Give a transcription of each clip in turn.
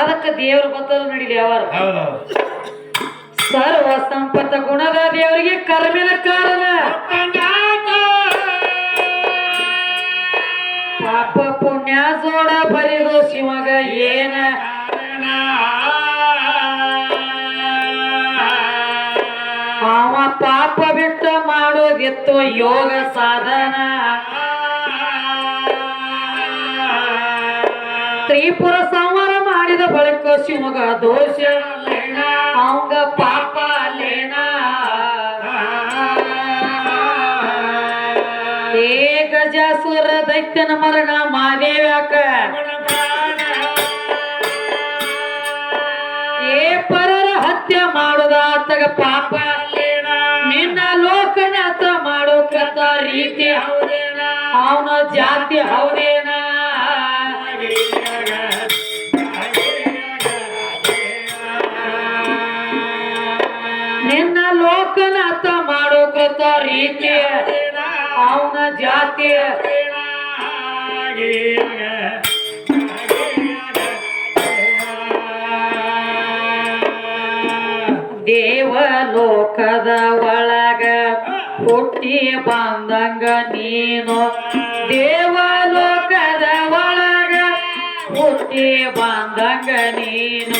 ಅದಕ್ಕೆ ದೇವ್ರ ಗೊತ್ತಲ್ಲ ನಡೀಲಿ ಅವರ ಸರ್ವ ಸಂಪತ್ತ ಗುಣದ ದೇವರಿಗೆ ಕರ್ಮಿನ ಕಾರಣ. ಪಾಪ ಪುಣ್ಯ ಜೋಡ ಬರಿದು ಶಿವಗ ಏನ. ಅವ ಪಾಪ ಬಿಟ್ಟು ಮಾಡೋದಿತ್ತು ಯೋಗ ಸಾಧನ. ತ್ರಿಪುರ ಬಳಿಕ ಶಿವಗ ದೋಷ ಅವಂಗ ಪಾಪ ಅಲ್ಲೇನ? ಏ ಗಜಾಸುರ ದೈತ್ಯನ ಮರಣ ಮಾದೇವ್ಯಾಕ ಏ ಪರರ ಹತ್ಯೆ ಮಾಡುದ ಆತಗ ಪಾಪ. ನಿನ್ನ ಲೋಕನಾಥ ಮಾಡೋಕತ್ತ ರೀತಿ ಹೌದೇನ? ಅವನ ಜಾತಿ ಹೌದೇನ? ಮಾಡೋಕತ್ತ ರೀತಿ ಅವನ ಜಾತಿ ದೇವಲೋಕದ ಒಳಗ ಹುಟ್ಟಿ ಬಂದಂಗ ನೀನು. ದೇವಲೋಕದ ಒಳಗ ಹುಟ್ಟಿ ಬಂದಂಗ ನೀನು.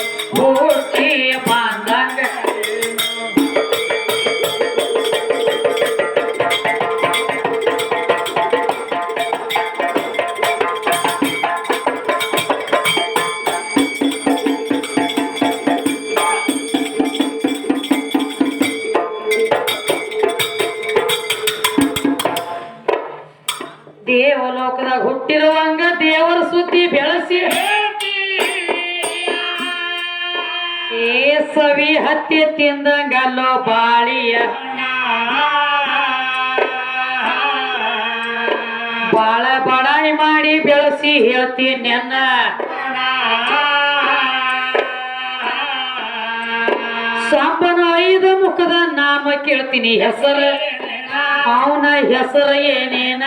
ಹತ್ತಿ ಗಲ್ಲೋ ಬಾಳಿಯ. ಬಾಳ ಬಡಾಯಿ ಮಾಡಿ ಬೆಳೆಸಿ ಹೇಳ್ತೀನಿ ನೆನ್ನ. ಸಾಂಬನ ಐದು ಮುಖದ ನಾಮ ಕೇಳ್ತೀನಿ ಹೆಸರ. ಅವನ ಹೆಸರ ಏನೇನ?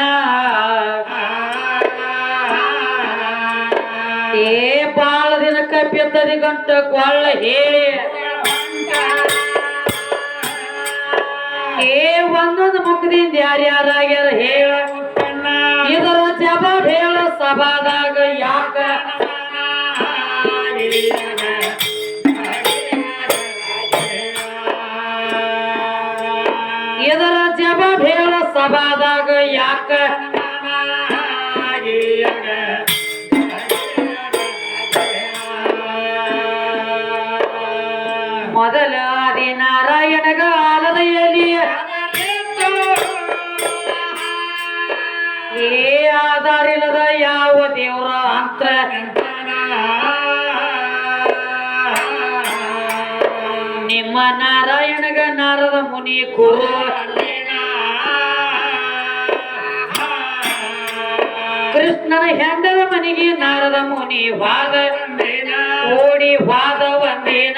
ಏ ಬಾಳ ದಿನ ಕಪ್ಪಿದ್ದದಿ ಗಂಟ ಕೊಳ್ಳ ಹೇಳಿ. ಒಂದೊಂದು ಮುಖದಿಂದ ಯಾರ್ಯಾರಾಗ್ಯಾರ ಹೇಳ ಇದರ ಜವಾಬ್ ಹೇಳ ಸಭಾದಾಗ ಆಧಾರಿಲ್ಲದ ಯಾವ ದೇವರ ಅಂತ. ನಿಮ್ಮ ನಾರಾಯಣಗ ನಾರದ ಮುನಿ ಕುರು ಕೃಷ್ಣನ ಹೆಂಡದ ಮನೆಗೆ ನಾರದ ಮುನಿ ವಾದ. ಓಡಿ ವಾದ ಒಂದೇನ.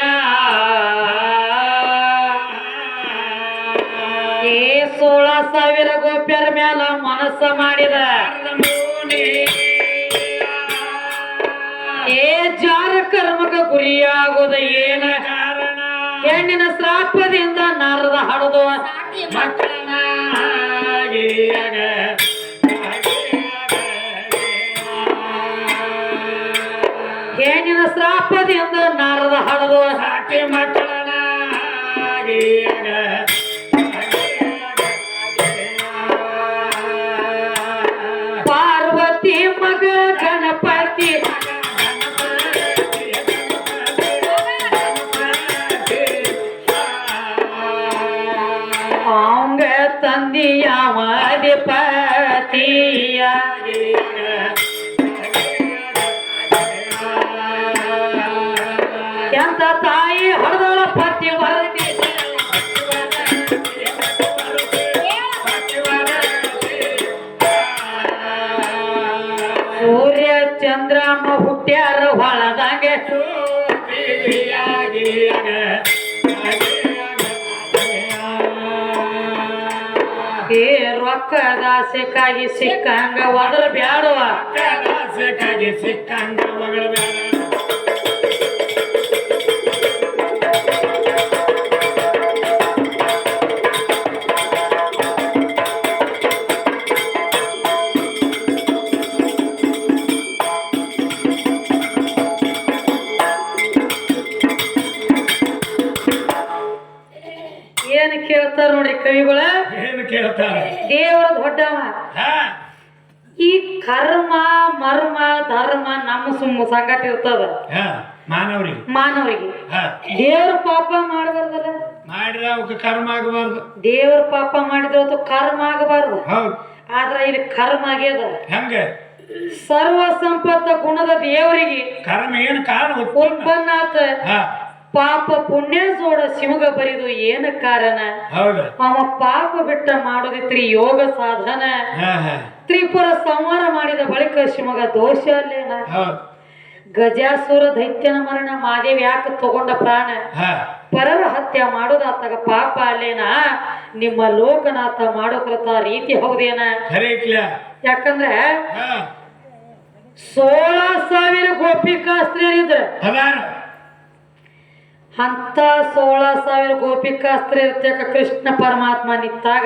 ಸೋಳ ಸಾವಿರ ಗೋಪ್ಯರ ಮ್ಯಾಲ ಮನಸ್ಸ ಮಾಡಿದ. ಜಾರ ಕರ್ಮಕ ಗುರಿಯಾಗುದ ಏನ? ಹೆಣ್ಣಿನ ಶ್ರಾಪದಿಂದ ನಾರದ ಹಡದು ಹೆಣ್ಣಿನ ಶ್ರಾಪದಿಂದ ನಾರದ ಹಡದು ಸಾಕಿ ಮಕ್ಕಳನ ಏ ರೊಕ್ಕದ ಸಿಕ್ಕಾಗಿ ಸಿಕ್ಕಂಗ ಒದರ್ ಬ್ಯಾಡುವ ಸಿಕ್ಕಂಗ ಮಗಳ ಸುಮ್ಮ ಸಂಗಟ ಇರ್ತದ. ಮಾನವರಿಗೆ. ಮಾನವರಿಗೆ. ದೇವ್ರ ಪಾಪ ಮಾಡಬಾರ್ದಲ್ಲ? ಮಾಡಿದ್ರೆ ಅವಕ್ಕೆ ಕರ್ಮ ಆಗಬಾರ್ದು. ದೇವ್ರ ಪಾಪ ಮಾಡಿದ್ರೆ ಅದು ಕರ್ಮ ಆಗಬಾರ್ದು. ಆದ್ರ ಇಲ್ಲಿ ಕರ್ಮ ಆಗ್ಯದ. ಹೆಂಗ? ಸರ್ವ ಸಂಪತ್ತ ಗುಣದ ದೇವರಿಗೆ ಕರ್ಮ ಏನು ಕಾರಣ ಉತ್ಪನ್ನ ಉತ್ಪನ್ನ ಆತ ಪಾಪ ಪುಣ್ಯ ಜೋಡ ಶಿವಗ ಬರಿದು ಏನ ಕಾರಣ? ಅವ ಪಾಪ ಬಿಟ್ಟ ಮಾಡೋದಿತ್ರಿ ಯೋಗ ಸಾಧನ. ತ್ರಿಪುರ ಸಂಹಾರ ಮಾಡಿದ ಬಳಿಕ ಶಿವಗ ದೋಷ ಅಲ್ಲೇನ? ಗಜಾಸುರ ದೈತ್ಯನ ಮರಣ ಮಾದೇವ್ ಯಾಕೆ ತಗೊಂಡ ಪ್ರಾಣ? ಪರರ ಹತ್ಯೆ ಮಾಡೋದಾತಾಗ ಪಾಪ ಅಲ್ಲೇನ? ನಿಮ್ಮ ಲೋಕನಾಥ ಮಾಡೋಕ್ರತ ರೀತಿ ಹೌದೇನ? ಯಾಕಂದ್ರ ಸೋಳ ಸಾವಿರ ಅದಾರ ಅಂತ ಸೋಳ ಸಾವಿರ ಗೋಪಿಕಾಸ್ತ್ರ ಇರ್ತಕ್ಕ ಕೃಷ್ಣ ಪರಮಾತ್ಮ ನಿಂತಾಗ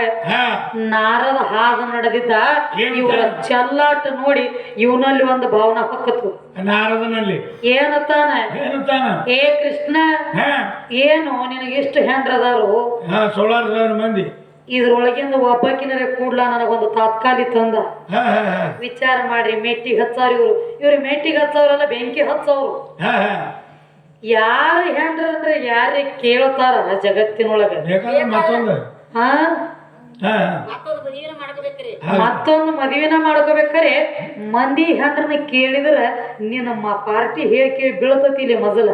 ನಾರದ ಹಾದ ನಡೆದಿದ್ದ ಇವರ ಚಲ್ಲಾಟ ನೋಡಿ ಇವನಲ್ಲಿ ಒಂದು ಭಾವನಾ ಹೊಕ್ಕತ್ತು. ನಾರದನಲ್ಲಿ. ಏನತಾನ ಏನು ತಾನ? ಏ ಕೃಷ್ಣ ಏನು ನಿನಗೆ ಎಷ್ಟು ಹೆಂಡ್ರದಾರು ಹಾ ಸೋಳಾರ್ ಸಾವಿರ ಮಂದಿ. ಇದ್ರೊಳಗಿಂದ ಒಬ್ಬಕಿನರೆ ಕೂಡ್ಲ ನನಗೊಂದು ತಾತ್ಕಾಲಿ ತಂದ. ವಿಚಾರ ಮಾಡ್ರಿ ಮೆಟ್ಟಿಗೆ ಹಚ್ಚವ್ರ ಇವ್ರು. ಇವ್ರು ಮೆಟ್ಟಿಗೆ ಹಚ್ಚವ್ರಲ್ಲ ಬೆಂಕಿ ಹಚ್ಚವ್ರು. ಯಾರು ಹೆಂಡ್ರ ಅಂದ್ರೆ ಯಾರು ಕೇಳ್ತಾರ ಜಗತ್ತಿನೊಳಗ? ಹಾ? ಮತ್ತೊಂದು ಮದುವೆನ ಮಾಡ್ಕೋಬೇಕಾರೆ. ಮಂದಿ ಹೆಂಡ್ರನ್ನ ಕೇಳಿದ್ರ ನಿನ್ನ ಮ- ಪಾರ್ಟಿ ಹೇಳಿ ಕೇಳಿ ಬೀಳ್ತತಿ ಇಲ್ಲಿ ಮೊದಲ.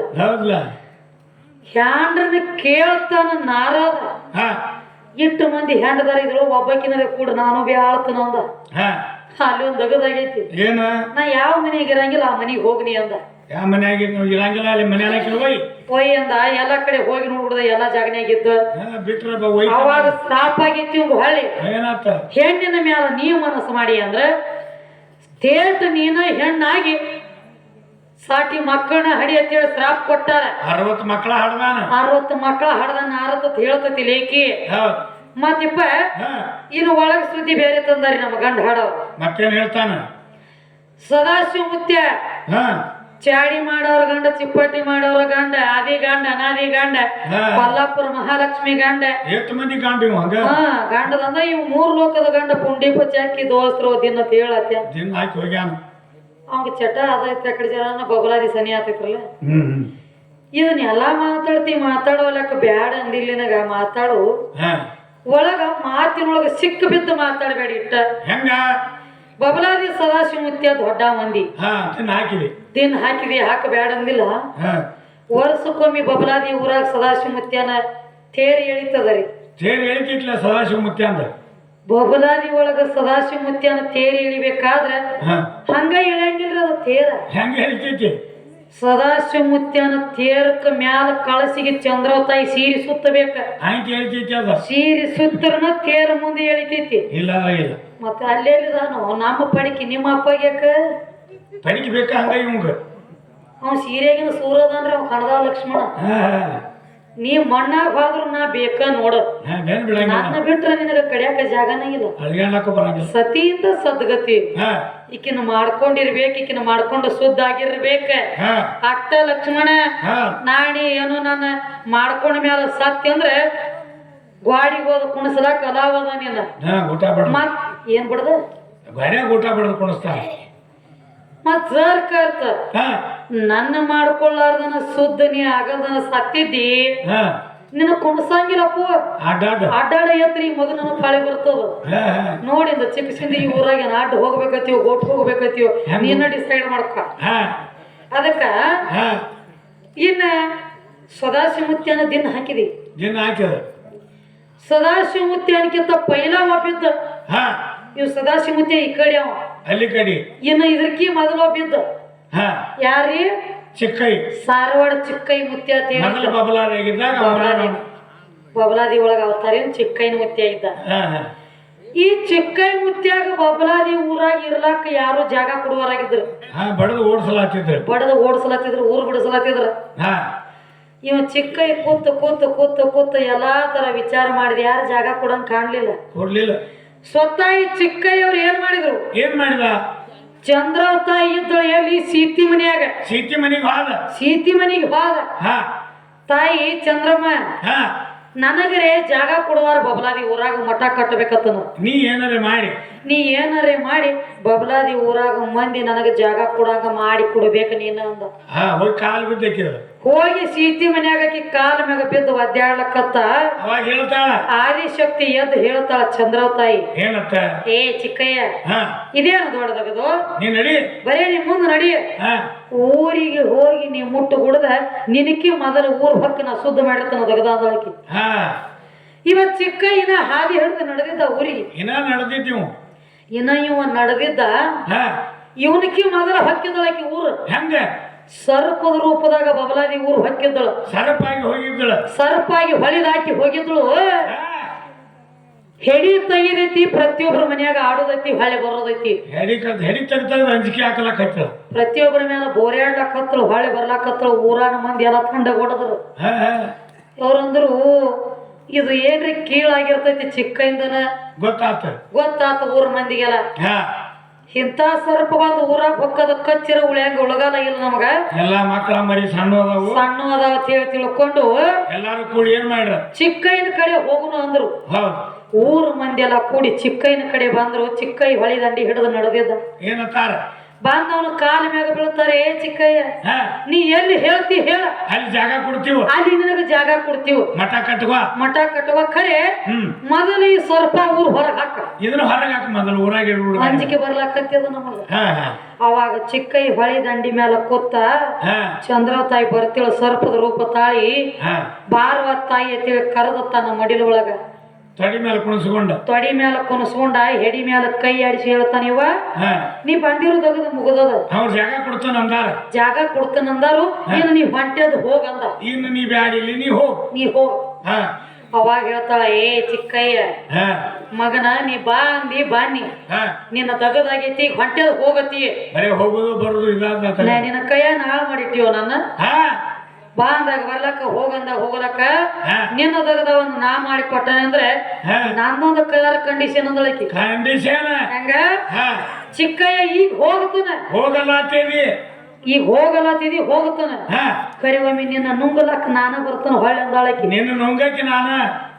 ಹ್ಯಾಂಡ್ರನ್ನ ಕೇಳ್ತಾನ ನಾರದ. ಹಾ. ಇಟ್ಟು ಮಂದಿ ಹೆಂಡದಾರ ಇದ್ರು ಒಬ್ಬಕಿನ ಕೂಡ ನಾನು ಬಿ ಆಳ್ತನ ಅಂದ. ಹಾ. ಅಲ್ಲಿ ಒಂದು ದಗದಾಗೈತಿ. ಏನು? ನಾ ಯಾವ ಮನೆಗೆ ಇರಂಗಿಲ್ಲ ಆ ಮನೆಗೆ ಹೋಗ್ನಿ ಅಂದ. ಯಾವ ಮನ್ಯಾಗ ನೀವು ಇರಂಗಿಲ್ಲ ಅಲ್ಲಿ ಮನ್ಯಾನ ಹೋಯ್. ಒಯ್ ಅಂದ ಎಲ್ಲ ಕಡೆ ಹೋಗಿ ನೋಡ್ಬಿಡ್ದ ಎಲ್ಲ ಜಾಗನ್ಯಾಗಿದ್ದ ಹಾ ಬಿಟ್ರ ಅವಾಗ ಸ್ಟಾಪ್ ಆಗೈತಿ ಇವಂಗ ಹೊಳ್ಳಿ. ಏನಾತ? ಹೆಣ್ಣಿನ ಮ್ಯಾಲ ನೀವು ಮನಸ್ಸು ಮಾಡಿ ಅಂದ್ರ ಸ್ಟೇಟ್ ನೀನ ಹೆಣ್ಣಾಗಿ ಸಾಟಿ ಮಕ್ಕಳನ್ನ ಹಡಿ ಅಂತ ಹೇಳಿ ಶ್ರಾಪ್ ಕೊಟ್ಟಾರ. ಅರವತ್ತು ಮಕ್ಕಳ ಹಡ್ದಾನ ಅರವತ್ತು ಮಕ್ಕಳ ಹಡ್ದಾನ ಅರವತ್ತು ಹೇಳ್ತತಿ ಲೇಕಿ ಹೌದ್. ಮತ್ತಿಪ್ಪ ಇನ್ನು ಒಳಗ ಸುದ್ದಿ ಬೇರೆ ತಂದಾರಿ ನಮ್ಮ ಗಂಡ ಹಾಡೋ ಮತ್ತೇನ್ ಹೇಳ್ತಾನ? ಸದಾಶಿವ ಮುತ್ಯ. ಹಾ. ಚಾಡಿ ಮಾಡೋರ ಗಂಡ ಚಿಪ್ಪಟ್ಟಿ ಮಾಡೋರ ಗಂಡ ಆದಿ ಗಂಡ ಅನಾದಿ ಗಂಡ. ಕೊಲ್ಲಾಪುರ ಮಹಾಲಕ್ಷ್ಮಿ ಗಂಡ. ಎಷ್ಟು ಮಂದಿ ಹಂಗ? ಹಾ ಗಂಡದಂದ್ರ ಇವ್ ಮೂರ್ ಲೋಕದ ಗಂಡ ಪುಂಡಿ ಪಚಾಕಿ ದೋಸ್ತ್ರು ದಿನ ಹೇಳತ್ಯ ದಿನ ಹಾಕಿ ಹೋಗ್ಯಾನ. ಅವಂಗ ಚಟ ಅದೈತೆ ಆ ಕಡೆ ಜನ ಬಬಲಾದಿ ಸನಿ ಆತೈತ್ರಲ್ಲ. ಹ್ಮ್ ಹ್ಮ್. ಇದನ್ನ ಎಲ್ಲಾ ಮಾತಾಡ್ತಿ ಮಾತಾಡೋ ಲೆಕ್ಕ ಬ್ಯಾಡ ಅಂದಿಲ್ಲಿನಾಗ ಮಾತಾಡು. ಒಳಗ ಮಾತಿನೊಳಗ ಸಿಕ್ಕ ಬಿದ್ದು ಮಾತಾಡಬೇಡಿ ಇಟ್ಟ. ಹೆಂಗ? ಬಬಲಾದಿ ಸದಾಶಿವ ಮುತ್ಯ ದೊಡ್ಡ ಮಂದಿ. ಹಾ ತಿನ್ನ ಹಾಕಿವಿ ದಿನ ಹಾಕಿದಿ ಹಾಕ ಬ್ಯಾಡ ಅಂದಿಲ್ಲ. ಹಾ. ವರ್ಷಕ್ಕೊಮ್ಮೆ ಬಬಲಾದಿ ಊರಾಗ ಸದಾಶಿವ ಮುತ್ಯನ ತೇರಿ ಎಳಿತದರಿ ತೇರಿ ಎಳಿತಿಲ್ಲ ಸದಾಶಿವ ಅಂದ. ಬಬಲಾದಿ ಒಳಗ ಸದಾಶಿವ ಮುತ್ಯನ ತೇರಿ ಎಳಿಬೇಕಾದ್ರೆ ಹಾ. ಹಂಗ ಇಳಂಗಿಲ್ರಿ ಅದು ತೇರ. ಹೆಂಗ ಹೇಳ್ತೈತಿ ಸದಾಶಿವ ಮುತ್ಯನ ತೇರಕ್ಕ ಮ್ಯಾಲ ಕಳಸಿಗೆ ಚಂದ್ರವತಾಯಿ ಸೀರಿ ಸುತ್ತಬೇಕ. ಆಯ್ತು ಹೇಳ್ತೈತಿ ಅದ. ಸೀರಿ ಸುತ್ತರನ ತೇರ ಮುಂದೆ ಎಳಿತೈತಿ. ಇಲ್ಲ ಇಲ್ಲ ಮತ್ತೆ ಅಲ್ಲೆಲ್ಲಿದಾನು ನಮ್ಮ ಪಡಿಕೆ ನಿಮ್ಮ ಅಪ್ಪಗ್ಯಾಕ ಪಡಿಕೆ ಬೇಕಾ ಹಂಗ ಇವಂಗ? ಅವ್ನು ಸೀರೆಗಿನ ಸೂರದಂದ್ರೆ ಅವ್ನು ಕಣದ ಲಕ್ಷ್ಮಣ. ನೀ ಮಣ್ಣಾಗ ಹೋದ್ರು ನಾ ಬೇಕ ನೋಡೋದು ಬಿಟ್ರೆ ನನ್ನ ಬಿಟ್ರ ನಿನಗ ಕಡಿಯಾಕ ಜಾಗನ ಇಲ್ಲ. ಸತಿಯಿಂದ ಸದ್ಗತಿ. ಈಕಿನ ಮಾಡ್ಕೊಂಡಿರ್ಬೇಕು ಈಕಿನ ಮಾಡ್ಕೊಂಡು ಶುದ್ಧ ಆಗಿರ್ಬೇಕ ಅಟ್ಟ ಲಕ್ಷ್ಮಣ ನಾಣಿ ಏನು ನಾನು ಮಾಡ್ಕೊಂಡ ಮ್ಯಾಲ ಸತ್ಯ ಅಂದ್ರೆ ಗ್ವಾಡಿಗೆ ಹೋದ ಕುಣಸಲಾಕ ಅದಾವದ ನೀನ ಮತ್ ಏನ್ ಬಿಡದ? ಗರ್ಯಾಗ ಊಟ ಬಿಡದ್ ಮತ್ ಜರ್ ಕರ್ತ ನನ್ನ ಮಾಡ್ಕೊಳ್ಳಾರ್ದನ ಶುದ್ಧ ನೀ ಆಗಲ್ದನ ಸತ್ತಿದ್ದಿ? ನಿನ್ನ ಕುಣಸಂಗಿಲ್ಲಪ್ಪ ಅಡ್ಡಾಡ ಎತ್ರಿ ಮಗು ಮಗನ ಪಾಳಿ ಬರ್ತದ. ನೋಡಿಂದ ಚಿಕ್ಕ ಸಿಂದಿ ಈ ಊರಾಗ ಏನ್ ಅಡ್ಡ ಹೋಗ್ಬೇಕತ್ತೀವ ಗೋಟ್ ಹೋಗ್ಬೇಕತ್ತೀವ ಹೆಂಗ್? ನೀನ ಡಿಸೈಡ್ ಮಾಡ್ಕ. ಹಾ. ಅದಕ್ಕ ಇನ್ನ ಸದಾಶಿವಮುತ್ಯನ ದಿನ ಹಾಕಿದಿ. ದಿನ ಹಾಕಿದ. ಅನ್ಕಿಂತ ಪೈಲ ಮಾಪಿದ್ದ ಹಾ. ಇವ್ ಸದಾಶಿವಮೂರ್ತಿ ಈ ಕಡೆ ಅವ. ಅಲ್ಲಿ ಕಡಿ. ಇನ್ನು ಇದ್ರಕಿ ಮೊದಲು ಒಬ್ಬಿದ್ದ ಹಾ. ಯಾರೀ? ಚಿಕ್ಕೈ. ಸಾರವಾಡ ಚಿಕ್ಕೈ ಮುತ್ಯ ಅಂತ ಹೇಳಿ ಮೊದಲ ಬಬಲಾದಿ ಒಳಗ ಅವತಾರೇನು ಚಿಕ್ಕೈನ ಮುತ್ಯ ಇದ್ದ. ಈ ಚಿಕ್ಕೈ ಮುತ್ಯಾಗ ಬಬಲಾದಿ ಊರಾಗ ಇರ್ಲಾಕ ಯಾರು ಜಾಗ ಕೊಡುವರಾಗಿದ್ರು ಬಡದು ಓಡಿಸಲಾತಿದ್ರು. ಬಡದು ಓಡಿಸಲಾತಿದ್ರು ಊರು ಬಿಡಿಸಲಾತಿದ್ರು. ಇವ ಚಿಕ್ಕೈ ಕೂತ್ ಕೂತ್ ಕೂತ್ ಕೂತ್ ಎಲ್ಲಾ ತರ ವಿಚಾರ ಮಾಡಿದ ಯಾರು ಜಾಗ ಕೊಡಂಗ್ ಕಾಣ್ಲಿಲ್ಲ. ಕೊಡ್ಲಿಲ್ಲ. ಸ್ವತಃ ಈ ಚಿಕ್ಕಯ್ಯವ್ರು ಏನ್ ಮಾಡಿದ್ರು? ಏನ್ ಮಾಡಿದ? ಚಂದ್ರವತಾಯಿ ಇದ್ದಳು ಎಲ್ಲಿ ಸೀತಿ ಮನೆಯಾಗ. ಸೀತಿ ಮನೆಗೆ ಹೋದ? ಸೀತಿ ಮನಿಗೆ ಹೋದ. ಹಾ. ತಾಯಿ ಚಂದ್ರಮ್ಮ ಹಾ. ನನಗರೆ ಜಾಗ ಕೊಡುವಾರ ಬಬಲಾದಿ ಊರಾಗ ಮಠ ಕಟ್ಟಬೇಕತ್ತನು ನೀ ಏನಾರ ಮಾಡಿ. ನೀ ಏನಾರೇ ಮಾಡಿ ಬಬಲಾದಿ ಊರಾಗ ಮಂದಿ ನನಗೆ ಜಾಗ ಕೊಡಂಗ ಮಾಡಿ ಕೊಡ್ಬೇಕು ನೀನು ಅಂದ. ಹಾ ಹೋಗಿ ಕಾಲು ಬಿದ್ದಕ್ಕೆ ಹೋಗಿ ಸೀತಿ ಮನ್ಯಾಗ ಆಕಿ ಕಾಲ ಮ್ಯಾಗ ಬಿದ್ದು ಒದ್ದಾಡ್ಲಕತ್ತ. ಅವಾಗ ಹೇಳ್ತಾಳ. ಆದಿಶಕ್ತಿ ಎದ್ದು ಹೇಳ್ತಾಳ ಚಂದ್ರ ತಾಯಿ ಏನತ್ತ ಏ ಚಿಕ್ಕಯ್ಯ ಇದೇನು ದೊಡ್ಡದಗದು? ನೀ ನಡಿ. ಬರೇ ನೀ ಮುಂದೆ ನಡಿ. ಊರಿಗೆ ಹೋಗಿ ನೀ ಮುಟ್ಟು ಗುಡ್ದ ನಿನಕಿ ಮೊದಲ ಊರ್ ಹೊಕ್ಕ ನಾ ಶುದ್ಧ ಮಾಡಿರ್ತಾನ ದಗದಾದಳಕಿ ಹಾ. ಇವತ್ ಚಿಕ್ಕ ಇನ್ನ ಹಾದಿ ಹಿಡಿದು ನಡೆದಿದ್ದ ಊರಿಗೆ. ಇನ್ನ ನಡೆದಿದ್ದೀವು. ಇನ್ನ ಇವ ನಡೆದಿದ್ದ ಇವನಕ್ಕಿ ಇವನಕಿ ಮೊದಲ ಹೊಕ್ಕಿದಳಕಿ ಊರು. ಹೆಂಗ? ಸರ್ಪದ ರೂಪದಾಗ ಬಬಲಾದಿ ಊರು ಹೊಕ್ಕಿದ್ದಳು. ಸರ್ಪಾಗಿ ಹೋಗಿದ್ದಳು. ಸರ್ಪಾಗಿ ಹೊಳಿದಾಕಿ ಹೋಗಿದ್ಳು ಹಾ. ಹೆಡಿ ತೆಗಿದೈತಿ ಪ್ರತಿಯೊಬ್ಬರ ಮನ್ಯಾಗ ಆಡೋದೈತಿ ಹೊಳೆ ಬರೋದೈತಿ. ಹೆಡಿ ಹೆಡಿ ತೆಗ್ದಾಗ ಅಂಜಿಕೆ ಹಾಕಲಕತ್ತ ಪ್ರತಿಯೊಬ್ಬರ ಮೇಲೆ ಬೋರ್ಯಾಡ್ಲಕತ್ತಳು ಹೊಳೆ ಬರ್ಲಾಕತ್ತಳು ಊರಾಗ ಮಂದಿ ಎಲ್ಲ ತಂಡ ಹೊಡೆದ್ರು. ಅವ್ರಂದ್ರು ಇದು ಏನ್ರಿ ಕೀಳಾಗಿರ್ತೈತಿ ಚಿಕ್ಕಯಿಂದನ ಗೊತ್ತಾತ. ಗೊತ್ತಾತ ಊರ ಮಂದಿಗೆಲ್ಲ? ಇಂಥ ಸರ್ಪ ಬಂದು ಊರಾಗ ಹೊಕ್ಕದ ಕಚ್ಚಿರ ಉಳ್ಯಾಂಗ ಉಳಗಾಲ ಇಲ್ಲ ನಮಗ? ಎಲ್ಲಾ ಮಕ್ಕಳ ಮರಿ ಸಣ್ಣ ಅದಾವು. ಸಣ್ಣ ಅದಾವ ಅಂತ ಹೇಳಿ ತಿಳ್ಕೊಂಡು ಎಲ್ಲಾರು ಕೂಡಿ ಏನ್ ಮಾಡ್ರ? ಚಿಕ್ಕಯ್ಯನ ಕಡೆ ಹೋಗುನು ಅಂದ್ರು. ಹೌದು. ಊರ ಮಂದಿ ಎಲ್ಲ ಕೂಡಿ ಚಿಕ್ಕೈನ ಕಡೆ ಬಂದ್ರು. ಚಿಕ್ಕೈ ಹೊಳಿ ದಂಡಿ ಹಿಡಿದು ನಡೆದಿದ್ದ ಏನತ್ತಾರ ಬಂದವನು ಕಾಲ ಮ್ಯಾಗ ಬೀಳ್ತಾರೆ ಏ ಚಿಕ್ಕಯ್ಯ? ಹಾ. ನೀ ಎಲ್ಲಿ ಹೇಳ್ತಿ ಹೇಳ. ಅಲ್ಲಿ ಜಾಗ ಕೊಡ್ತೀವ. ಅಲ್ಲಿ ನಿನಗ ಜಾಗ ಕೊಡ್ತೀವಿ. ಮಠ ಕಟ್ಟುವ ಮಠ ಕಟ್ಟುವ ಖರೆ ಹ್ಮ್. ಮೊದಲು ಈ ಸರ್ಪ ಊರ್ ಹೊರಗೆ ಹಾಕ. ಇದನ್ನ ಹೊರಗೆ ಹಾಕ ಮೊದಲು ಊರಾಗ ಅಂಜಿಕೆ ಬರ್ಲಾಕತ್ತದ ನಮಗ. ಹಾ ಹಾ. ಅವಾಗ ಚಿಕ್ಕಯ್ಯ ಹೊಳಿ ದಂಡಿ ಮೇಲೆ ಕೂತ ಹಾ. ಚಂದ್ರ ತಾಯಿ ಬರ್ತಿಳ ಸರ್ಪದ ರೂಪ ತಾಳಿ ಹಾ. ಬಾರವ ತಾಯಿ ಅತಿ ಕರೆದ ತನ್ನ ಮಡಿಲ ಒಳಗ. ತೊಡಿ ಮೇಲೆ ಕುಣಿಸ್ಕೊಂಡ. ತೊಡಿ ಮೇಲೆ ಕುಣಿಸ್ಕೊಂಡ ಹೆಡಿ ಮೇಲೆ ಕೈ ಆಡಿಸಿ ಹೇಳ್ತಾನ ಇವ. ನೀ ಬಂದಿರೋದಾಗ ಮುಗದದ. ಅವ್ರ ಜಾಗ ಕೊಡ್ತಾನ ಅಂದಾರ. ಜಾಗ ಕೊಡ್ತಾನಂದಾರು ಏನು ನೀ ಹೊಂಟೆದ್ ಹೋಗಂದ ಇನ್ನು ನೀ ಬ್ಯಾಡ ಇಲ್ಲಿ ನೀ ಹೋಗ. ನೀ ಹೋಗ. ಹಾ. ಅವಾಗ ಹೇಳ್ತಾಳ ಏ ಚಿಕ್ಕಯ್ಯ ಮಗನ ನೀ ಬಾ ಅಂದಿ ಬಾ ನೀ. ನಿನ್ನ ತಗದಾಗೈತಿ ಹೊಂಟದ ಹೋಗತಿ ಬರೀ ಹೋಗೋದು ಬರೋದು ಇಲ್ಲ ನಿನ್ನ ಕೈಯನ್ನ ಹಾಳು ಮಾಡಿಟ್ಟಿವ ನನ್ನ? ಹಾ. ಬಾ ಅಂದಾಗ ಬರ್ಲಕ್ಕ ಹೋಗಂದಾಗ ಹೋಗಲಕ್ಕ. ನಿನ್ನ ದಗದ ಒಂದು ನಾ ಮಾಡಿ ಕೊಟ್ಟನೆ ಅಂದ್ರೆ ಹಾ. ನಂದೊಂದು ಕಲರ್ ಕಂಡೀಷನ್ ಅಂದಳಕಿ ಕಂಡೀಷನ್ ಹಂಗ? ಚಿಕ್ಕಯ್ಯ ಈಗ ಹೋಗ್ತಾನ. ಹೋಗಲ್ಲ ಅಂತೇವಿ. ಈಗ ಹೋಗಲತ್ತಿದಿ ಹೋಗ್ತಾನ. ಕರಿ ಒಮ್ಮೆ ನಿನ್ನ ನುಂಗಲಕ್ಕ ನಾನ ಬರ್ತಾನ ಹೊಳ್ಳಿ ಅಂದಾಳಕಿ ನಿನ್ನ ನುಂಗಕ್ಕೆ ನಾನ?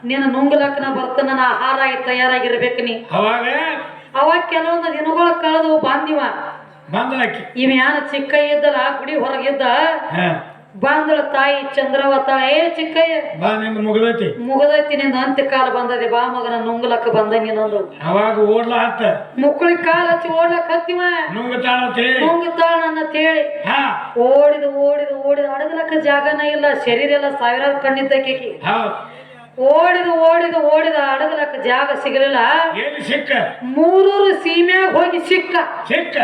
ನಿನ್ನ ನುಂಗಲಕ್ಕ ನಾ ಬರ್ತಾನ ನಾ ಆಹಾರ ಆಗಿ ತಯಾರಾಗಿರ್ಬೇಕು ನೀ. ಅವಾಗ? ಅವಾಗ ಕೆಲವೊಂದು ದಿನಗಳ ಕಳೆದು ಬಾಂದಿವ. ಬಂದಲಕ್ಕಿ ಇವ ಯಾನ ಚಿಕ್ಕ ಇದ್ದಲ್ಲ ಗುಡಿ ಹೊರಗಿದ್ದ ಬಾಂದಳ ತಾಯಿ ಚಂದ್ರವತ ಏ ಚಿಕ್ಕಯ್ಯ ಬಾ ನಿಂದ ಮುಗದೈತಿ. ಮುಗದೈತಿ ನಿಂದ ಅಂತ್ಯಕಾಲ ಬಂದದೆ ಬಾ ಮಗನ ನುಂಗ್ಲಕ್ಕ ಬಂದಂಗೆ ನಂದು ಅವಾಗ ಓಡ್ಲ ಹತ್ತ ಮುಕ್ಕಳಿ ಕಾಲ ಹಚ್ಚಿ ಓಡ್ಲಕ್ ಹತ್ತಿವ. ನುಂಗತಾಳ ನುಂಗತಾಳ ನನ್ನ ತೇಳಿ ಓಡಿದ ಓಡಿದ ಓಡಿದು ಅಡಗಲಕ್ಕ ಜಾಗನ ಇಲ್ಲ ಶರೀರ ಎಲ್ಲ ಸಾವಿರಾರು ಕಣ್ಣಿದ್ದಕ್ಕೆ ಓಡಿದ ಓಡಿದ ಓಡಿದು ಓಡಿದ ಅಡಗಲಕ್ಕ ಜಾಗ ಸಿಗಲಿಲ್ಲ. ಸಿಕ್ಕ? ಮೂರೂರು ಸೀಮ್ಯಾಗ ಹೋಗಿ ಸಿಕ್ಕ. ಸಿಕ್ಕ.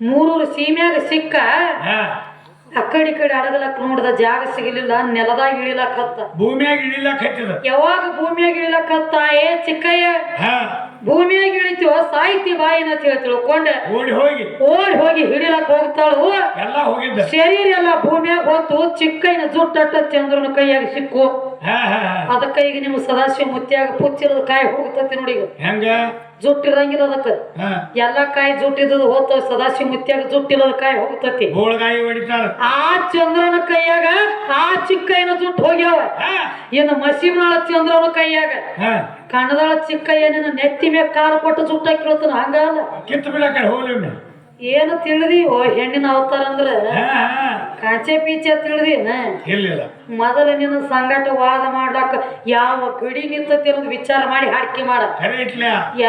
ಮೂರೂರು ಸೀಮ್ಯಾಗ ಸಿಕ್ಕ. ಆ ಕಡೆ ಅಡಗಲಕ್ಕ ನೋಡಿದ ಜಾಗ ಸಿಗಲಿಲ್ಲ ನೆಲದಾಗ ಇಳಿಲಕ್ಕ ಹತ್ತ. ಭೂಮಿಯಾಗ ಇಳಿಲಕ್ ಹತ್ತಿದ. ಯಾವಾಗ ಭೂಮಿಯಾಗ ಇಳಿಲಕ್ಕ ಹತ್ತ? ಏ ಚಿಕ್ಕಯ್ಯ. ಭೂಮಿಯಾಗ ಇಳಿತೀವ ಸಾಹಿತ್ಯ ಬಾಯಿನ ಅಂತ ಹೇಳಿ ತಿಳ್ಕೊಂಡೆ. ಓಡಿ ಹೋಗಿ. ಓಡಿ ಹೋಗಿ ಹಿಡಿಲಕ್ ಹೋಗ್ತಾಳು. ಎಲ್ಲ ಹೋಗಿದ್ದ. ಶರೀರ ಎಲ್ಲ ಭೂಮಿಯಾಗ ಹೊತ್ತು ಚಿಕ್ಕೈನ ಜುಟ್ಟಟ್ಟ ಚಂದ್ರನ ಕೈಯಾಗ ಸಿಕ್ಕು. ಅದಕ್ಕ ಈಗ ನಿಮ್ಮ ಸದಾಶಿವ ಮುತ್ತಿಯಾಗ ಪುಚ್ಚಿರದ ಕಾಯಿ ಹೋಗ್ತತಿ ನೋಡಿ ಹೆಂಗ? ಜುಟ್ಟಿರಂಗಿಲ್ಲ ಅದಕ್ಕ. ಎಲ್ಲಾ ಕಾಯಿ ಜುಟ್ಟಿದ್ದು ಹೋಗ್ತಾವ ಸದಾಶಿವ ಮುತ್ತಿಯಾಗ ಜುಟ್ಟಿಲ್ಲದ ಕಾಯಿ ಹೋಗ್ತತಿ. ಆ ಚಂದ್ರನ ಕೈಯಾಗ ಆ ಚಿಕ್ಕೈನ ಜುಟ್ಟು ಹೋಗ್ಯಾವ. ಏನು ಇನ್ನು ಮಸೀಮನಾಳ ಚಂದ್ರನ ಕೈಯಾಗ. ಹಾ. ಕಣದಾಳ ಚಿಕ್ಕಯ್ಯನ ನೆತ್ತಿ ಮೇಲೆ ಕಾಲು ಕೊಟ್ಟು ಚುಟ್ಟ ಕೇಳ್ತಾನ ಹಂಗಲ್ಲ ಕಿತ್ತು ಬಿಡಕ ಹೋಗ್ಲಿ. ಏನು ತಿಳಿದಿ? ಹೆಣ್ಣಿನ ಅವತಾರ ಅಂದ್ರ? ಕಾಚೆ ಪೀಚೆ ತಿಳಿದಿನ ಇರ್ಲಿಲ್ಲ ಮೊದಲ ನಿನ್ನ ಸಂಗಟ ವಾದ ಮಾಡ್ಲಾಕ ಯಾವ ಗಡಿ ನಿಂತತಿ ಅನ್ನೋದು ವಿಚಾರ ಮಾಡಿ ಹಾಡಿಕೆ ಮಾಡ.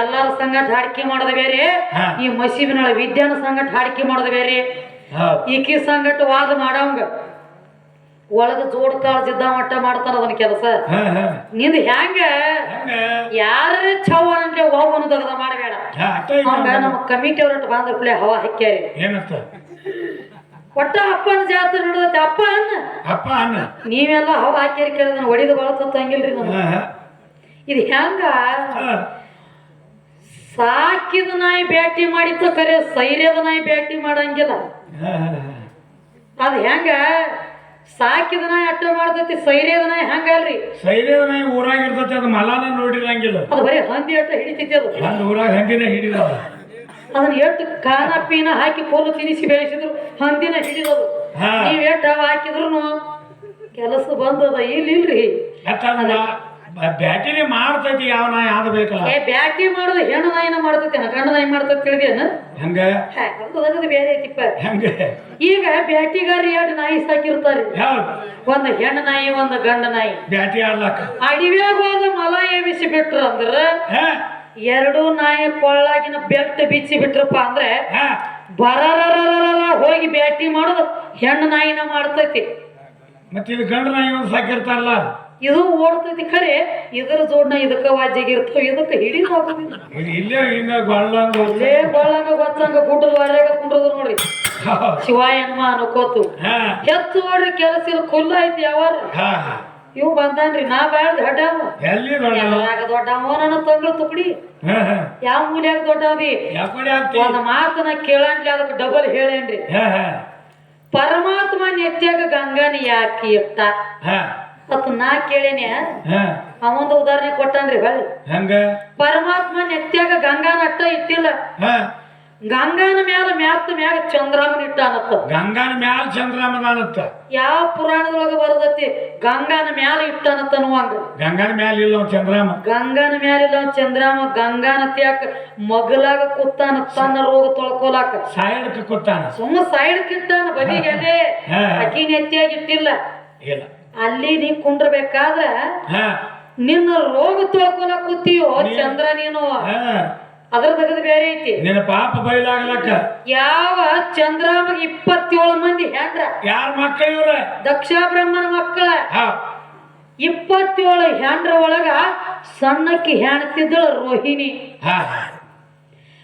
ಎಲ್ಲಾರು ಸಂಗಟ ಹಾಡಿಕೆ ಮಾಡೋದು ಬೇರೆ. ಈ ಮಸೀಬಿನೊಳ ವಿದ್ಯಾನ ಸಂಗಟ ಹಾಡಿಕೆ ಮಾಡೋದು ಬೇರೆ. ಈಕಿ ಸಂಗಟ ವಾದ ಮಾಡವಂಗ. ಒಳಗ ಜೋಡ್ ಕಾಳಜಿದ್ದ ಮಟ್ಟ ಮಾಡ್ತಾರ ಅದನ್ನ ಕೆಲಸ. ನಿಂದ ಹೆಂಗ? ಯಾರೇ ಚೌ ಅಂದ್ರೆ ಒಬ್ಬನು ತಗದ ಮಾಡಬೇಡ. ಹಂಗ ನಮ್ಮ ಕಮಿಟಿ ಅವ್ರ ಬಂದ ಕೂಡ ಹವಾ ಹಾಕ್ಯಾರಿ. ಒಟ್ಟ ಅಪ್ಪನ ಜಾತ್ರೆ ನಡೆದೈತಿ. ಅಪ್ಪ ಅನ್ನ? ಅಪ್ಪ ಅನ್ನ? ನೀವೆಲ್ಲ ಹವಾ ಹಾಕ್ಯಾರಿ ಕೇಳಿದ ಒಡಿದ ಬಳಸತ್ತಂಗಿಲ್ರಿ ನಾನು ಇದು ಹೆಂಗ? ಸಾಕಿದ ನಾಯಿ ಬ್ಯಾಟಿ ಮಾಡಿತ್ತು ಕರೆ ಸೈರ್ಯದ ನಾಯಿ ಬ್ಯಾಟಿ ಮಾಡಂಗಿಲ್ಲ. ಅದು ಹೆಂಗ? ಸಾಕಿದ ನಾಯಿ ಅಟ್ಟ ಮಾಡ್ತೈತಿ ಸೈರ್ಯದ ನಾಯಿ ಹಂಗಲ್ರಿ. ಸೈರ್ಯದ ನಾಯಿ ಊರಾಗ ಇರ್ತೈತಿ ಅದು ಮಲಾನ ನೋಡಿರಂಗಿಲ್ಲ. ಅದು ಬರೀ ಹಂದಿ ಅಟ್ಟ ಹಿಡಿತೈತಿ ಅದು. ನಂದು ಊರಾಗ ಹಂದಿನ ಹಿಡಿದವ ಅದನ್ನ ಎಷ್ಟು ಕಾನ ಪೀನ ಹಾಕಿ ಕೋಲು ತಿನಿಸಿ ಬೆಳೆಸಿದ್ರು ಹಂದಿನ ಹಿಡಿದದು. ನೀವ್ ಎಷ್ಟು ಹಾಕಿದ್ರು ಕೆಲಸ ಬಂದದ ಇಲ್ಲಿ ಇಲ್ರಿ ಬ್ಯಾಟಿನೇ ಮಾಡ್ತೈತಿ ಯಾವ ನಾಯಿ ಆದ ಬೇಕಲ್ಲ. ಏ ಬ್ಯಾಟಿ ಮಾಡೋದು ಹೆಣ್ಣು ನಾಯಿನ ಮಾಡ್ತೈತಿ ಗಂಡು ನಾಯಿ ಮಾಡ್ತೈತಿ ತಿಳಿದೇನು ಹೆಂಗ? ಅದು ಬೇರೆ ಐತಿಪ್ಪ ಹೆಂಗ? ಈಗ ಬ್ಯಾಟಿಗಾರಿ ಎರಡು ನಾಯಿ ಸಾಕಿರ್ತಾರೆ. ಒಂದ್ ಹೆಣ್ಣು ನಾಯಿ ಒಂದು ಗಂಡ ನಾಯಿ. ಬ್ಯಾಟಿ ಆಡ್ಲಕ್ಕ ಅಡಿವ್ಯಾಗ ಹೋದ ಮಲ ಎಬಿಸಿ ಬಿಟ್ರು ಅಂದ್ರ ಹಾ? ಎರಡು ನಾಯಿ ಕೊಳ್ಳಾಗಿನ ಬೆಲ್ಟ್ ಬಿಚ್ಚಿ ಬಿಟ್ರಪ್ಪ ಅಂದ್ರೆ ಹಾ? ಬರರರರರರ ಹೋಗಿ ಬ್ಯಾಟಿ ಮಾಡೋದು ಹೆಣ್ಣು ನಾಯಿನ ಮಾಡ್ತೈತಿ. ಮತ್ತೆ ಇದು ಗಂಡ ನಾಯಿ ಒಂದು ಸಾಕಿರ್ತಾರಲ್ಲ? ಇದು ಓಡ್ತೈತಿ ಖರೆ ಇದ್ರ ಜೋಡ್ನ ಇದಕ್ಕ ವಾಜ್ಯಾಗಿರ್ತಾವ ಇದಕ್ಕ ಹಿಡಿದಾಗುದಿಲ್ಲ ಇದು ಇಲ್ಲೇ ಹಿಂಗ ಇಲ್ಲೇ ಕೊಳ್ಳಂಗ ಗೊತ್ತಂಗ ಗುಡ್ಡದ ವಾರ್ಯಾಗ ಕುಂಡ್ರದು ನೋಡ್ರಿ. ಶಿವ ಹನುಮ ಅನ್ಕೋತು. ಹೆಚ್ಚು ನೋಡ್ರಿ ಕೆಲಸ ಇಲ್ಲ ಕುಲ್ಲ ಐತಿ ಯಾವಾರ. ಇವ್ ಬಂದಾನ್ರಿ ನಾ ಬ್ಯಾಳ ದೊಡ್ಡವ. ಎಲ್ಲಿ ದೊಡ್ಡ ಎಲ್ಲಾಗ ದೊಡ್ಡವ ನನ್ನ ತಂಗಳು ತುಕಡಿ. ಯಾವ ಮೂಲ್ಯಾಗ ದೊಡ್ಡವ್ರಿ ಒಂದ್ ಮಾತನ್ನ ಕೇಳಂಗ್ಲಿ ಅದಕ್ಕೆ ಡಬಲ್ ಹೇಳೇನ್ರಿ ಪರಮಾತ್ಮ ನೆತ್ಯಾಗ ಗಂಗಾನಿ ಯಾಕೆ ಇಟ್ಟ? ನಾ ಕೇಳಿನಿ ಅವಂದ ಉದಾಹರಣೆ ಕೊಟ್ಟನ್ರಿ ಹೊಳ್ಳಿ ಹೆಂಗ? ಪರಮಾತ್ಮ ನೆತ್ಯಾಗ ಗಂಗಾನ ಅಟ್ಟ ಇಟ್ಟಿಲ್ಲ. ಹಾ. ಗಂಗಾನ ಮ್ಯಾಲ ಮ್ಯಾತ್ ಮ್ಯಾಗ ಚಂದ್ರಾಮನ ಇಟ್ಟಾನತ್ತ. ಗಂಗಾನ ಮ್ಯಾಲ ಚಂದ್ರಮದಾನತ್ತ ಯಾವ ಪುರಾಣದೊಳಗ ಬರದತಿ ಗಂಗಾನ ಮ್ಯಾಲ ಇಟ್ಟಾನತ್ತ ಅನ್ನುವಂಗ. ಗಂಗಾನ ಮ್ಯಾಲ ಇಲ್ಲ ಚಂದ್ರಾಮ. ಗಂಗಾನ ಮ್ಯಾಲಿಲ್ಲ ಚಂದ್ರಾಮ. ಗಂಗಾನ ತ್ಯಾಕ ಮಗಲಾಗ ಕುತ್ತಾನ ತನ್ನ ರೋಗ ತೊಳ್ಕೊಲಾಕ. ಸೈಡ್ಕ ಕುತ್ತಾನ ಸುಮ್ಮ ಸೈಡ್ ಕಿಟ್ಟಾನ ಬದಿಗೆ ಅದೇ. ಅಕ್ಕಿ ನೆತ್ತಿಯಾಗಿ ಇಟ್ಟಿಲ್ಲ. ಇಲ್ಲ. ಅಲ್ಲಿ ನೀ ಕುಂಡ್ರಬೇಕಾದ್ರ ನಿನ್ನ ರೋಗ ತೊಳ್ಕೊನ ಕೂತೀಯೋ ಚಂದ್ರ ನೀನು. ಅದ್ರ ತೆಗೆದು ಬೇರೆ ಐತಿ. ನಿನ್ನ ಪಾಪ ಬಯಲಾಗ್ಲಕ್ಕ ಯಾವ ಚಂದ್ರ ಇಪ್ಪತ್ತೇಳು ಮಂದಿ ಹೆಂಡ್ರ ಯಾರ ಮಕ್ಕಳ ಇವ್ರ? ದಕ್ಷ ಬ್ರಹ್ಮನ ಮಕ್ಕಳ ಇಪ್ಪತ್ತೇಳು ಹೆಂಡ್ರ ಒಳಗ ಸಣ್ಣಕ್ಕಿ ಹೆಣ್ತಿದ್ದಳು ರೋಹಿಣಿ. ಹಾ.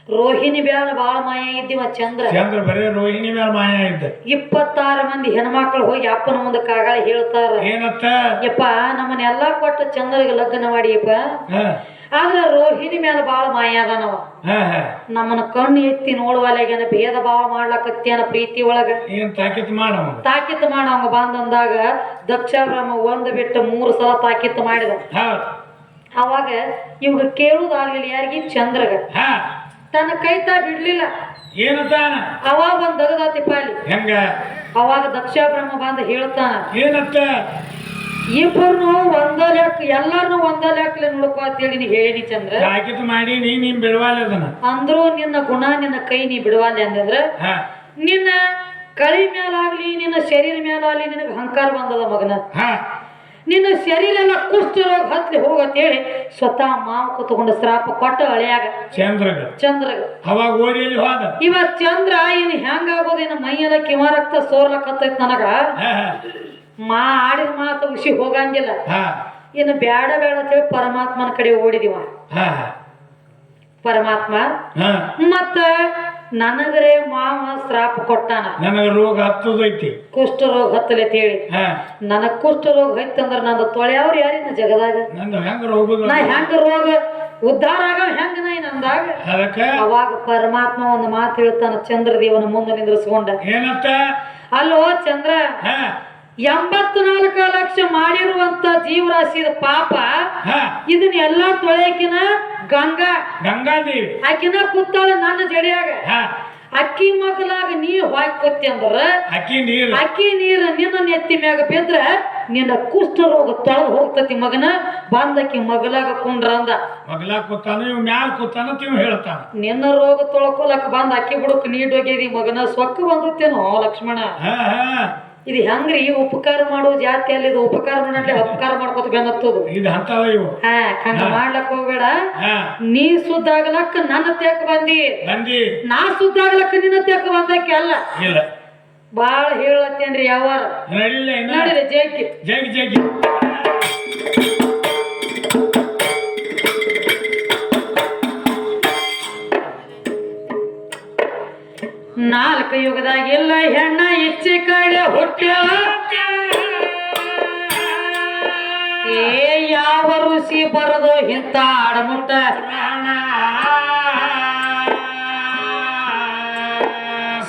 ರೋಹಿಣಿ ಬ್ಯಾಲ ಬಾಳ ಮಾಯ ಇದ್ದಿವ ಚಂದ್ರ. ಚಂದ್ರ ಬರೇ ರೋಹಿಣಿ ಮ್ಯಾಲ ಮಾಯ ಇದ್ದ. ಇಪ್ಪತ್ತಾರು ಮಂದಿ ಹೆಣ್ಮಕ್ಳು ಹೋಗಿ ಅಪ್ಪನ ಮುಂದೆ ಕಾಗಾಳ ಹೇಳ್ತಾರ. ಏನತ್ತ? ಯಪ್ಪ ನಮ್ಮನ್ನೆಲ್ಲಾ ಕೊಟ್ಟ ಚಂದ್ರಗೆ ಲಗ್ನ ಮಾಡಿಯಪ್ಪ. ಆದ್ರೆ ರೋಹಿಣಿ ಮ್ಯಾಲ ಬಾಳ ಮಾಯ ಅದ ನಾವ ನಮ್ಮನ್ನ ಕಣ್ಣು ಎತ್ತಿ ನೋಡುವಲೆಗೇನ ಭೇದ ಭಾವ ಮಾಡ್ಲಾಕತ್ತೇನ ಪ್ರೀತಿ ಒಳಗ. ತಾಕಿತ್ತು ಮಾಡ ತಾಕಿತ್ ಮಾಡವಂಗ ಬಂದಂದಾಗ ದಕ್ಷ ಬ್ರಹ್ಮ ಒಂದು ಬಿಟ್ಟು ಮೂರು ಸಲ ತಾಕಿತ್ತು ಮಾಡಿದ. ಅವಾಗ ಇವಾಗ ಕೇಳುದಾಗ್ಲಿಲ್ಲ ಯಾರಿಗಿ? ಚಂದ್ರಗ. ತನ್ನ ಕೈ ತಾ ಬಿಡ್ಲಿಲ್ಲ ತಾನ? ಅವಾಗ ಒಂದ್ ದಗದಾತಿ ಪಾಲಿ. ಹೆಂಗ? ಅವಾಗ ದಕ್ಷ ಬ್ರಹ್ಮ ಬಂದ ಹೇಳ್ತಾನ. ಏನತ್ತ? ಇಬ್ಬರನು ಒಂದ ಲೆಕ್ಕ ಎಲ್ಲಾರನು ಒಂದ ಲೆಕ್ಕಲೆ ನೋಡ್ಕೋ ಅಂತೇಳಿ ನೀ ಹೇಳಿನಿ ಚಂದ್ರ. ಮಾಡಿ ನೀ ನಿಮ್ ಬಿಡವಾಲ ಅದನ್ನ? ಅಂದ್ರೂ ನಿನ್ನ ಗುಣ ನಿನ್ನ ಕೈ ನೀ ಬಿಡವಾಲೆ ಅಂತಂದ್ರ ಹಾ. ನಿನ್ನ ಕಳಿ ಮೇಲಾಗ್ಲಿ ನಿನ್ನ ಶರೀರ ಮೇಲಾಗ್ಲಿ ನಿನಗೆ ಹಂಕಾರ ಬಂದದ ಮಗನ. ಹಾ. ನಿನ್ನ ಶರೀರನ ಕುಷ್ಠರೋಗ ಹತ್ಲಿ ಹೋಗತ್ತೇಳಿ ಸ್ವತಃ ಮಾವು ಕೂತ್ಕೊಂಡು ಶ್ರಾಪ ಕೊಟ್ಟ ಹಳೆಯಾಗ ಚಂದ್ರಗ. ಚಂದ್ರಗ. ಅವಾಗ ಹೋದ. ಇವತ್ ಚಂದ್ರ ಇನ್ ಹೆಂಗಾಗೋದೇನು ಮೈಯನ ಕಿಮಾರಕ್ತ ಸೋರ್ಲಕತ್ತೈತ್ ನನಗ. ಮಾ ಆಡಿದ ಮಾತು ಖುಷಿ ಹೋಗಂಗಿಲ್ಲ. ಇನ್ನು ಬ್ಯಾಡ ಬೇಡ ಅಂತೇಳಿ ಪರಮಾತ್ಮನ ಕಡೆ ಓಡಿದಿವ. ಪರಮಾತ್ಮ ಮತ್ತ ನನಗರೆ ಮಾವ ಶ್ರಾಪ ಕೊಟ್ಟಾನ. ನನಗ ರೋಗ ಹತ್ತದೈತಿ ಕುಷ್ಠ ರೋಗ ಹತ್ತಲೆ ಹೇಳಿ. ನನಗ ಕುಷ್ಠ ರೋಗ ಹೈತಂದ್ರ ನಂದು ತೊಳೆಯವ್ರು ಯಾರಿನ ಜಗದಾಗ? ಹೆಂಗ ರೋಗ ನಾ ಹೆಂಗ ರೋಗ ಉದ್ಧಾರ ಆಗ ಹೆಂಗ ನಾ ನಂದಾಗ? ಅದಕ್ಕ? ಅವಾಗ ಪರಮಾತ್ಮ ಒಂದು ಮಾತು ಹೇಳ್ತಾನ ಚಂದ್ರದೇವನ ಮುಂದೆ ನಿಂದ್ರಿಸ್ಕೊಂಡ. ಏನಂತ? ಅಲ್ಲೋ ಚಂದ್ರ ಎಂಬತ್ ಎಂಬತ್ತು ನಾಲ್ಕು ಲಕ್ಷ ಮಾಡಿರುವಂತ ಜೀವರಾಶಿದ ಪಾಪ ಇದನ್ನ ಎಲ್ಲಾ ತೊಳೆಯಕಿನ ಗಂಗಾ. ಗಂಗಾದೇವಿ. ಆಕಿನ ಕೂತಾಳ ನನ್ನ ಜಡಿಯಾಗ. ಅಕ್ಕಿ ಮಗಲಾಗ ನೀ ಹಾಕಿ ಅಂದ್ರ ಅಕ್ಕಿ ನೀರು. ಅಕ್ಕಿ ನೀರು ನಿನ್ನ ನೆತ್ತಿ ಮ್ಯಾಗ ಬಿದ್ರ ನಿನ್ನ ಕುಷ್ಠ ರೋಗ ತಳ್ ಹೋಗ್ತತಿ ಮಗನ. ಬಂದಕ್ಕಿ ಮಗಲಾಗ ಕುಂಡ್ರ ಅಂದ. ಮಗಲಾಗ ಕೂತಾನ ಇವ್ ಮ್ಯಾಲ ಕೂತಾನ ತಿವ್ ಹೇಳ್ತಾನ. ನಿನ್ನ ರೋಗ ತೊಳ್ಕೊಲಕ್ ಬಂದ ಅಕ್ಕಿ ಬುಡಕ್ ನೀಡೋಗ್ಯದಿ ಮಗನ ಸೊಕ್ಕ ಬಂದತ್ತೇನೋ ಲಕ್ಷ್ಮಣ. ಇದು ಹೆಂಗ್ರಿ? ಈ ಉಪಕಾರ ಮಾಡೋ ಜಾತಿ ಅಲ್ಲಿ ಇದು ಉಪಕಾರ ಮಾಡಲಿ ಅಪಕಾರ ಮಾಡ್ಕೋತ ಬಂದತ್ತದು ಹಾ ಹಂಗ ಮಾಡ್ಲಕ್ ಹೋಗಬೇಡ. ನೀ ನೀ ಸುದ್ದಾಗ್ಲಕ್ಕ ನನ್ನ ತೆಕ್ಕ ಬಂದಿ. ಬಂದಿ. ನಾ ಸುದ್ದಾಗ್ಲಕ್ಕ ನಿನ್ನ ತ್ಯಾಕ ಬಂದಕ್ಕೆ ಅಲ್ಲ. ಇಲ್ಲ. ಬಾಳ ಹೇಳತ್ತೇನ್ರಿ ಯಾವಾರ. ನಡಿಲ್ಲ ಜೇಕಿ ಜೇಕಿ ಜೇಕಿ ನಾಲ್ಕು ಯುಗದಾಗ ಎಲ್ಲ ಹೆಣ್ಣ ಹೆಚ್ಚಿ ಕಡೆ ಹುಟ್ಟ ಏ, ಯಾವ ಋಷಿ ಬರದು ಇಂತ ಆಡಮುಟ್ಟ.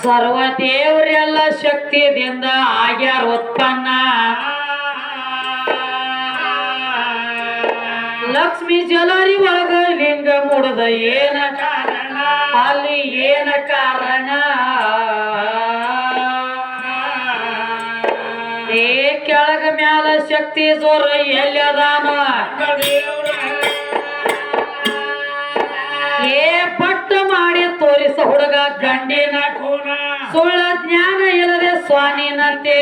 ಸರ್ವ ದೇವರೆಲ್ಲ ಶಕ್ತಿಯಿಂದ ಆಗ್ಯಾರ ಉತ್ಪನ್ನ. ಲಕ್ಷ್ಮಿ ಜಲಾರಿ ಒಳಗ ಲಿಂಗ ಮುಡದ ಏನ ಕಾರಣ? ಅಲ್ಲಿ ಏನ ಕಾರಣ? ಏ ಕೆಳ ಕೆಳಗ ಮ್ಯಾಲ ಶಕ್ತಿ ಜೋರ ಎಲ್ಲದಾನ ಏ ಪಟ್ಟ ಮಾಡಿ ತೋರಿಸ ಹುಡುಗ ಗಂಡಿನ ಸುಳ್ಳ ಜ್ಞಾನ ಇಲ್ಲದೆ ಸ್ವಾನಿನಂತೆ.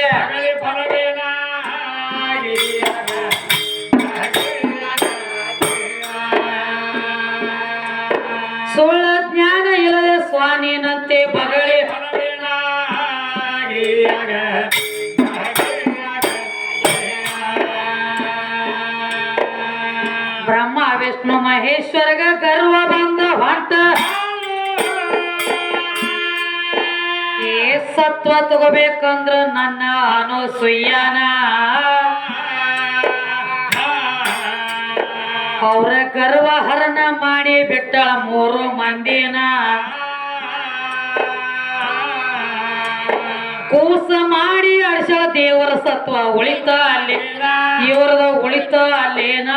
ಸ್ವಾನಿನಂತೆ ಬಗಳಿ ಬ್ರಹ್ಮ, ವಿಷ್ಣು, ಮಹೇಶ್ವರಗ ಗರ್ವ ಬಂದ ಹೊಂಟ ಸತ್ವ ತಗೋಬೇಕಂದ್ರ ನನ್ನ ಅನುಸುಯ್ಯನ ಅವರ ಗರ್ವ ಹರಣ ಮಾಡಿ ಬಿಟ್ಟ ಮೂರು ಮಂದಿನ. ಕೂಸ ಮಾಡಿ ಅಳಿಸ ದೇವರ ಸತ್ವ ಉಳಿತ ಅಲ್ಲಿ ಇವರದ ಉಳಿತ ಅಲ್ಲೇನ?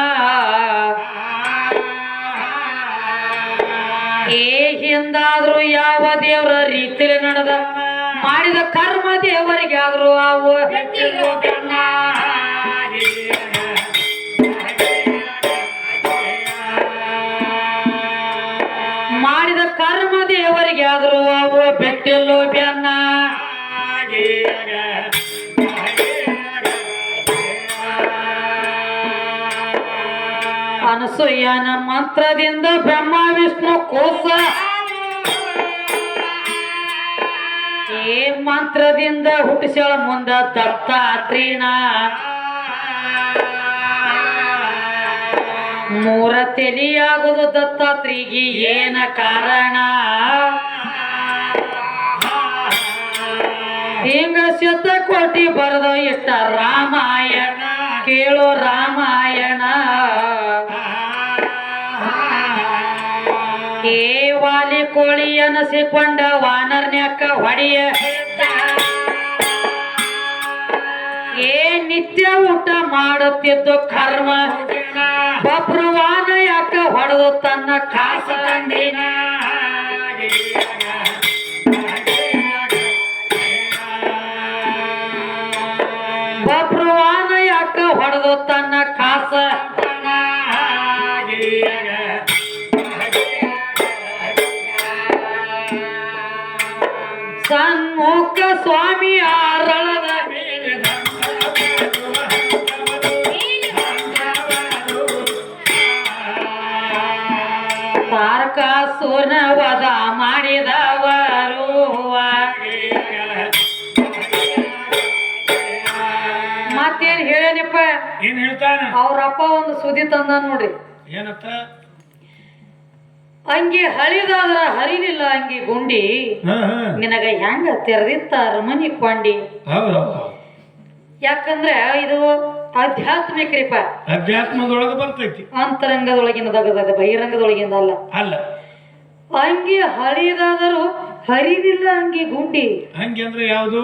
ಏ ಹಿಂದಾದ್ರೂ ಯಾವ ದೇವರ ರೀತಿಲಿ ನಡೆದ? ಮಾಡಿದ ಕರ್ಮ ದೇವರಿಗೆ ಆದ್ರು ಅವು? ಮಾಡಿದ ಕರ್ಮ ದೇವರಿಗೆ ಆದ್ರು ಅವು? ಅನಸೂಯನ ಮಂತ್ರದಿಂದ ಬ್ರಹ್ಮ, ವಿಷ್ಣು ಕೋಸ ಏ ಮಂತ್ರದಿಂದ ಹುಟ್ಟಿಸಳ ಮುಂದ ದತ್ತಾತ್ರೇಣ. ಮೂರ ತೆಲಿಯಾಗುದು ದತ್ತಾತ್ರಿಗೆ ಏನ ಕಾರಣ? ಹಿಂಗ ಶತಕೋಟಿ ಬರೆದ ಇಟ್ಟ ರಾಮಾಯಣ. ಕೇಳೋ ರಾಮಾಯಣ. ಕೋಳಿ ಅನಸಿಕೊಂಡ ವಾನರ್ನ್ಯಾಕ ಹೊಡೆಯ ಏ ನಿತ್ಯ ಊಟ ಮಾಡುತ್ತಿದ್ದು ಕರ್ಮ? ಬಬ್ರುವಾನ ಯಾಕ ಹೊಡೆದು ತನ್ನ ಕಾಸ ತಂದಿನ? ಬಬ್ರುವಾನ ಯಾಕ ಹೊಡೆದು ತನ್ನ ಕಾಸ ಸನ್ಮುಖ ಸ್ವಾಮಿ ಆರಳದ ತಾರಕಾಸುರನ ವಧ ಮಾಡಿದವರು ಮತ್ತೇನ್ ಹೇಳೇನಪ್ಪ? ಏನ್ ಹೇಳ್ತಾನ? ಅವ್ರಪ್ಪ ಒಂದು ಸುದ್ದಿ ತಂದ ನೋಡ್ರಿ. ಏನತ್ತ? ಅಂಗಿ ಹಳಿದಾದ್ರ ಹರಿಲಿಲ್ಲ ಅಂಗಿ ಗುಂಡಿ. ನಿನಗ ಹೆಂಗ ತೆರೆದಿತ್ತ ಅರಮನಿ ಕೊಂಡಿ? ಯಾಕಂದ್ರೆ ಯಾಕಂದ್ರ ಇದು ಆಧ್ಯಾತ್ಮಿಕ ರೀಪ ಅಧ್ಯಾತ್ಮದೊಳಗೆ ಬರ್ತೈತಿ. ಅಂತರಂಗದೊಳಗಿನ ದಗದಾಗ ಬಹಿರಂಗದೊಳಗಿಂದ ಅಲ್ಲ. ಅಲ್ಲ. ಅಂಗಿ ಹಳಿದಾದರೂ ಹರಿದಿಲ್ಲ ಅಂಗಿ ಗುಂಡಿ. ಹಂಗೆ ಅಂದ್ರೆ ಯಾವುದು?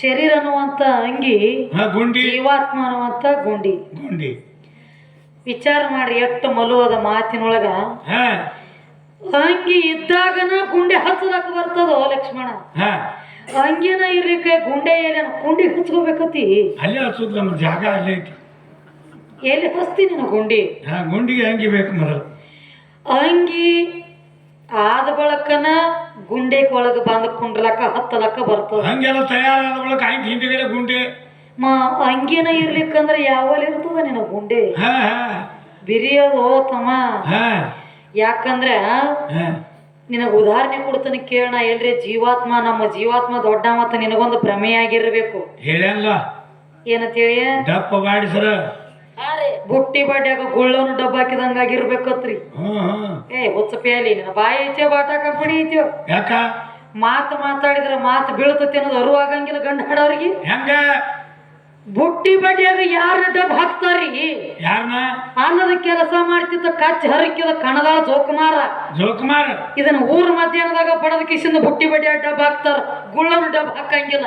ಶರೀರ ಅನ್ನುವಂತ ಅಂಗಿ ಗುಂಡಿ. ಜೀವಾತ್ಮ ಅನ್ನುವಂತ ಗುಂಡಿ. ಗುಂಡಿ. ವಿಚಾರ ಮಾಡಿ ಎಷ್ಟು ಮಲುವಾದ ಮಾತಿನೊಳಗ. ಹ. ಅಂಗಿ ಇದ್ದಾಗನ ಗುಂಡೆ ಹಚ್ಚದಕ್ ಬರ್ತದೋ ಲಕ್ಷ್ಮಣ? ಹ. ಅಂಗಿನ ಇರ್ಲಿಕ್ಕೆ ಗುಂಡೆ ಎಲ್ಲ ಗುಂಡಿ ಹಚ್ಕೋಬೇಕತಿ ಅಲ್ಲಿ ಹಚ್ಚೋದು ನಮ್ಮ ಜಾಗ ಅಲ್ಲೇ ಐತಿ. ಎಲ್ಲಿ ಹಚ್ತೀನಿ ನೀನು ಗುಂಡಿ? ಹಾ ಗುಂಡಿಗೆ ಅಂಗಿ ಬೇಕು ಮೊದಲು. ಅಂಗಿ ಆದ ಬಳಕನ ಗುಂಡೆ ಒಳಗೆ ಬಂದ ಕುಂಡ್ಲಕ್ಕ ಹತ್ತಲಕ್ಕ ಬರ್ತದ. ಹಂಗೆಲ್ಲ ತಯಾರಾದ ಬಳಕ ಹಂಗೆ ಹಿಂದಿಗಡೆ ಗುಂಡಿ. ಮಾ ಅಂಗಿನ ಇರ್ಲಿಕ್ಕಂದ್ರೆ ಯಾವಲ್ಲಿ ಇರ್ತದ ನಿನ್ನ ಗುಂಡೆ? ಹ ಹ. ಬಿರಿಯೋದು ತಮ್ಮ? ಹ. ಯಾಕಂದ್ರ ನಿನಗೆ ಉದಾಹರಣೆ ಕೊಡ್ತಾನೆ ಕೇಳಣ ಎಲ್ರಿ ಜೀವಾತ್ಮ ನಮ್ಮ ಜೀವಾತ್ಮ ದೊಡ್ಡ ಮತ್ತ ನಿನಗೊಂದು ಭ್ರಮೆಯಾಗಿರ್ಬೇಕು. ಹೇಳ್ಯಾನಲ್ಲ ಏನಂತೇಳಿ? ದಪ್ಪ ಬಾಡಿಸರ ಬುಟ್ಟಿ ಬಾಡ್ಯಾಗ ಗುಳ್ಳನು ಡಬ್ಬ ಹಾಕಿದಂಗ ಆಗಿರ್ಬೇಕತ್ರಿ ಏ ಹುಚ್ಚ ಪೇಲಿ ನಿನ್ನ ಬಾಯಿ ಐತೆ ಬಾಟ ಕಂಪನಿ ಐತೆ. ಯಾಕ? ಮಾತು ಮಾತಾಡಿದ್ರೆ ಮಾತು ಬೀಳ್ತತಿ ಅನ್ನೋದು ಅರುವಾಗಂಗಿಲ್ಲ ಗಂಡ ಹಾಡೋರಿಗೆ ಹೆಂಗ? ಬುಟ್ಟಿ ಬಡ್ಡಿಯಾಗ ಯಾರು ಡಬ್ ಹಾಕ್ತಾರಿ ಯಾರನ್ನ ಅನ್ನದ ಕೆಲಸ ಮಾಡ್ತಿದ್ದ ಕಚ್ಚ ಹರಕಿದ ಕಣದಾಳ ಜೋಕುಮಾರ. ಜೋಕುಮಾರ. ಇದನ್ನ ಊರ ಮಧ್ಯಾಹ್ನದಾಗ ಬಡದ ಕಿಸಿಂದ ಬುಟ್ಟಿ ಬಡಿಯ ಡಬ್ ಹಾಕ್ತಾರ. ಗುಳ್ಳನ ಡಬ್ ಹಾಕಂಗಿಲ್ಲ.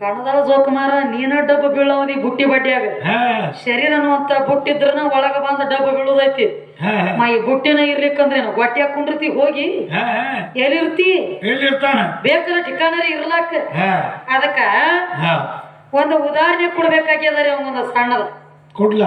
ಕಣದಾಳ ಜೋಕುಮಾರ ನೀನ ಡಬ್ಬ ಬೀಳವನಿ ಬುಟ್ಟಿ ಬಡ್ಡಿಯಾಗ ಶರೀರನು ಅಂತ ಬುಟ್ಟಿದ್ರನ ಒಳಗ ಬಂದ ಡಬ್ಬ ಬೀಳುದೈತಿ. ಮೈ ಈ ಬುಟ್ಟಿನ ಇರ್ಲಿಕ್ಕಂದ್ರೆ ಹೊಟ್ಟೆ ಹಾಕೊಂಡಿರ್ತಿ ಹೋಗಿ. ಎಲ್ಲಿರ್ತಿ? ಬೇಕಲ್ಲ ಠಿಕಾಣರಿ ಇರ್ಲಾಕ. ಹ. ಅದಕ್ಕ ಹ. ಒಂದು ಉದಾಹರಣೆ ಕೊಡ್ಬೇಕಾಗ್ಯದ ರೀ ಅವನೊಂದು ಸಣ್ಣದ? ಕೊಡ್ಲ?